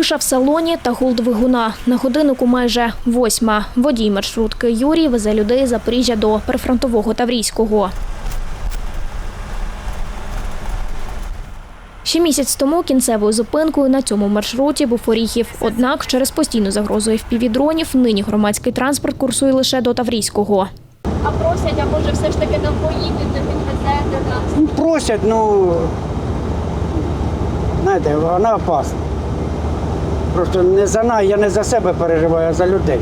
Тиша в салоні та гул двигуна. На годиннику майже восьма. Водій маршрутки Юрій везе людей з Запоріжжя до прифронтового Таврійського. Ще місяць тому кінцевою зупинкою на цьому маршруті був Оріхів. Однак через постійну загрозу FPV-дронів нині громадський транспорт курсує лише до Таврійського. А просять, а може все ж таки нам поїдете, підвезете нас. Ну, просять, ну, знаєте, вона опасна. Просто не за нас, я не за себе переживаю, а за людей.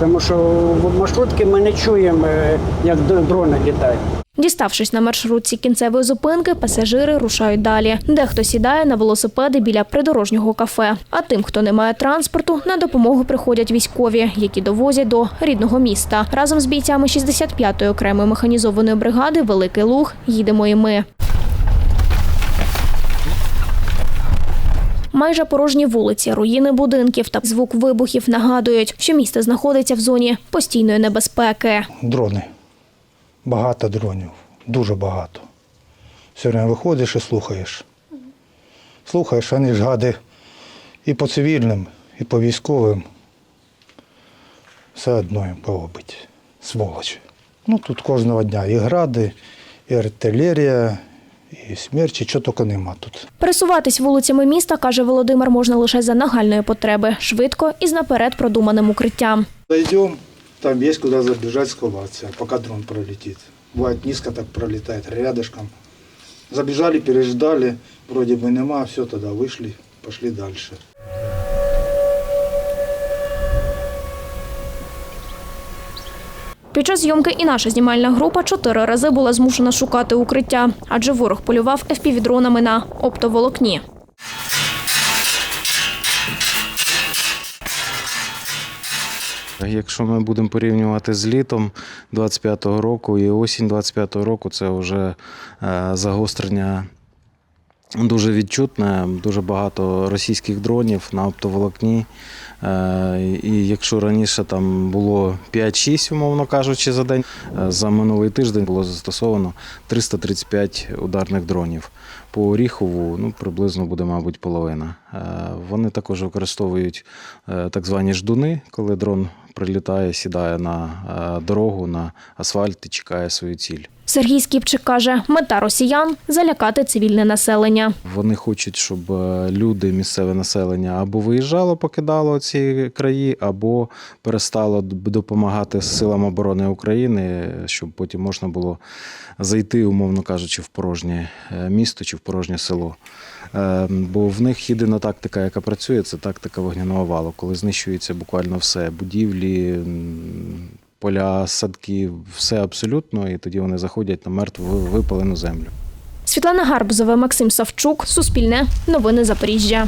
Тому що в маршрутки ми не чуємо, е, як дрони літають. Діставшись на маршрутці кінцевої зупинки, пасажири рушають далі. Дехто сідає на велосипеди біля придорожнього кафе. А тим, хто не має транспорту, на допомогу приходять військові, які довозять до рідного міста. Разом з бійцями 65-ї окремої механізованої бригади Великий Луг їдемо і ми. Майже порожні вулиці, руїни будинків та звук вибухів нагадують, що місто знаходиться в зоні постійної небезпеки. Дрони. Багато дронів. Дуже багато. Все время виходиш і слухаєш. Слухаєш, вони ж гади і по цивільним, і по військовим. Все одно їм поробить. Сволочі. Ну тут кожного дня і гради, і артилерія, і смерчі, чого тільки нема тут. Пересуватись вулицями міста, каже Володимир, можна лише за нагальної потреби, швидко і з наперед продуманим укриттям. Зайдем, там есть куда забежать, сховаться, пока дрон пролетит. Бывает низко так пролетает, рядышком. Забежали, переждали, вроде бы нема, все, тогда вышли, пошли дальше. Під час зйомки і наша знімальна група чотири рази була змушена шукати укриття, адже ворог полював FPV-дронами на оптоволокні. Якщо ми будемо порівнювати з літом 25-го року і осінь 25-го року, це вже е, загострення дуже відчутне, дуже багато російських дронів на оптоволокні. Е, І якщо раніше там було 5-6, умовно кажучи, за день, е, за минулий тиждень було застосовано 335 ударних дронів. По Оріхову ну, приблизно буде, мабуть, половина. Е, Вони також використовують е, так звані ждуни, коли дрон прилітає, сідає на е, дорогу, на асфальт і чекає свою ціль. Сергій Скіпчик каже, мета росіян залякати цивільне населення. Вони хочуть, щоб люди, місцеве населення або виїжджало, покидало ці краї, або перестало допомагати силам оборони України, щоб потім можна було зайти, умовно кажучи, в порожнє місто чи в порожнє село. Е, Бо в них єдина тактика, яка працює, це тактика вогняного валу, коли знищується буквально все: будівлі, поля, садки, все абсолютно, і тоді вони заходять на мертву випалену землю. Світлана Гарбузова, Максим Савчук, Суспільне, Новини Запоріжжя.